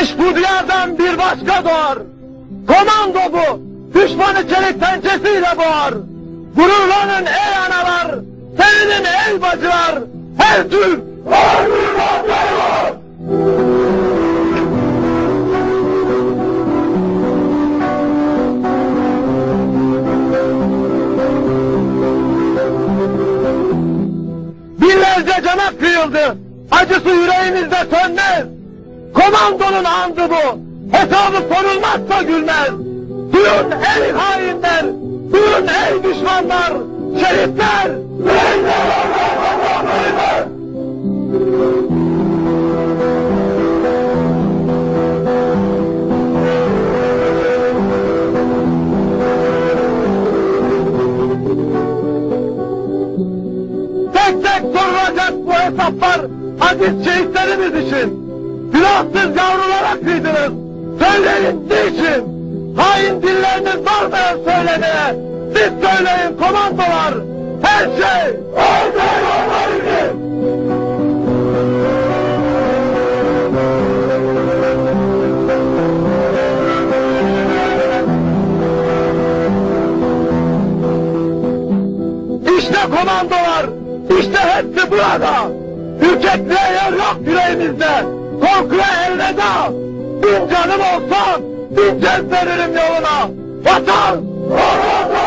Bu diyardan bir başka doğar. Komando bu. Düşmanı çelik pençesiyle boğar. Gururlanın ey analar. Sevinin ey bacılar. Her Türk. Her Türk. Binlerce cana kıyıldı. Acısı yüreğimizde sönmez. Komandonun andı bu. Hesabı sorulmazsa gülmez. Duyun ey hainler. Duyun ey düşmanlar. Şerifler. Tek tek sorulacak bu hesaplar aziz şehitlerimiz için. Günahsız yavrulara kıydınız. Söyleyin niçin? Hain dilleriniz varmayan söylemeye. Siz söyleyin komandolar. Her şey. Şey onlar için. İşte komandolar, işte hepsi burada. Ürkekliğe yer yok yüreğimizde. Korkuya elveda. Bin canım olsa bin kez veririm yoluna. Vatan! Vatan!